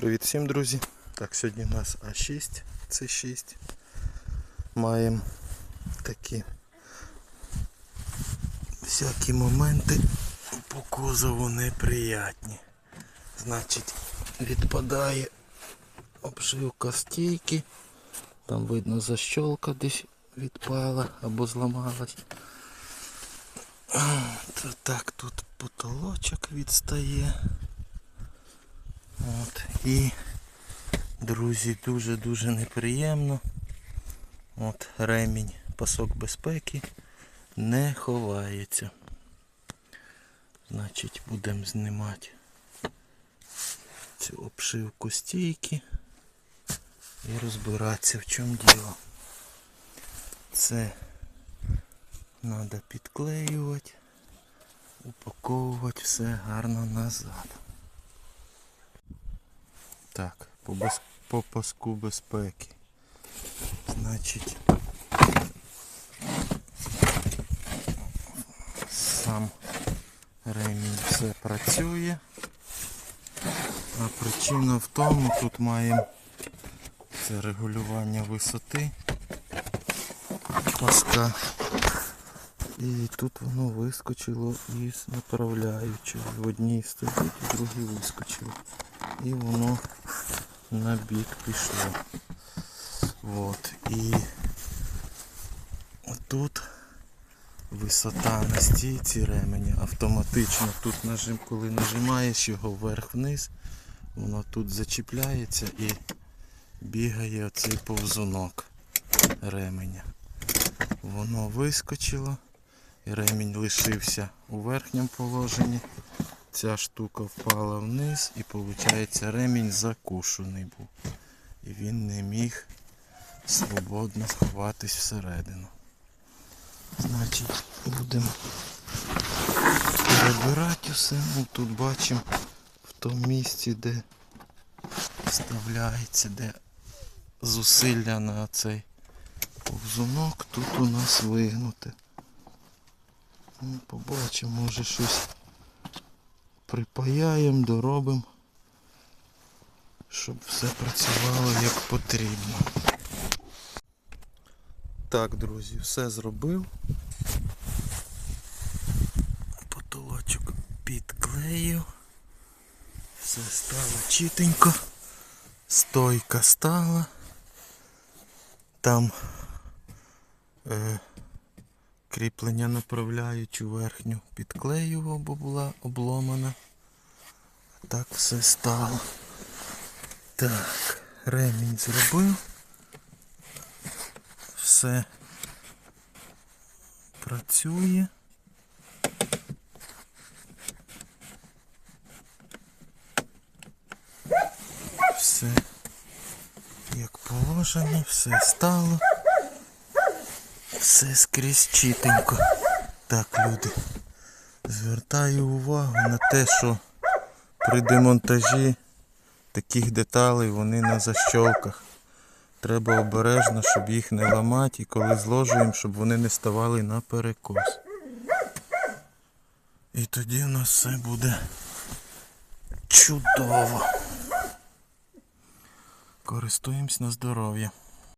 Привіт всім, друзі. Так, сьогодні у нас А6, С6. Маємо такі всякі моменти по кузову неприятні. Значить, відпадає обшивка стійки. Там видно защолка десь відпала або зламалась. Так, тут потолочок відстає. От, і, друзі, дуже-дуже неприємно. От ремінь пасок безпеки не ховається. Значить, будемо знімати цю обшивку стійки і розбиратися в чому діло. Це треба підклеювати, упаковувати все гарно назад. Так, по, без... по паску безпеки. Значить, сам ремінь все працює. А причина в тому, тут маємо це регулювання висоти паска. І тут воно вискочило із направляючого. В одній стоїть, в другій вискочило. І воно на бік пішло. Вот. І тут висота на стійці ременя автоматично тут нажим, коли нажимаєш його вверх-вниз, воно тут зачіпляється і бігає оцей повзунок ременя. Воно вискочило і ремінь лишився у верхньому положенні. Ця штука впала вниз і виходить ремінь закушений був. І він не міг свободно ховатись всередину. Значить, будемо перебирати усе. Ну, тут бачимо в тому місці, де вставляється, де зусилля на цей повзунок, тут у нас вигнуте. Ну, побачимо, може щось припаяємо, доробимо, щоб все працювало як потрібно. Так, друзі, все зробив. Потолочок підклеїв. Все стало чітенько. Стойка стала. Там е, кріплення направляючу верхню підклеював, бо була обломана. Так все стало. Так, ремінь зробив. Все працює. Все як положено, все стало. Все скрізь чітенько. Так, люди. Звертаю увагу на те, що при демонтажі таких деталей вони на защолках. Треба обережно, щоб їх не ламати і коли зложуємо, щоб вони не ставали на перекос. І тоді у нас все буде чудово. Користуємось на здоров'я.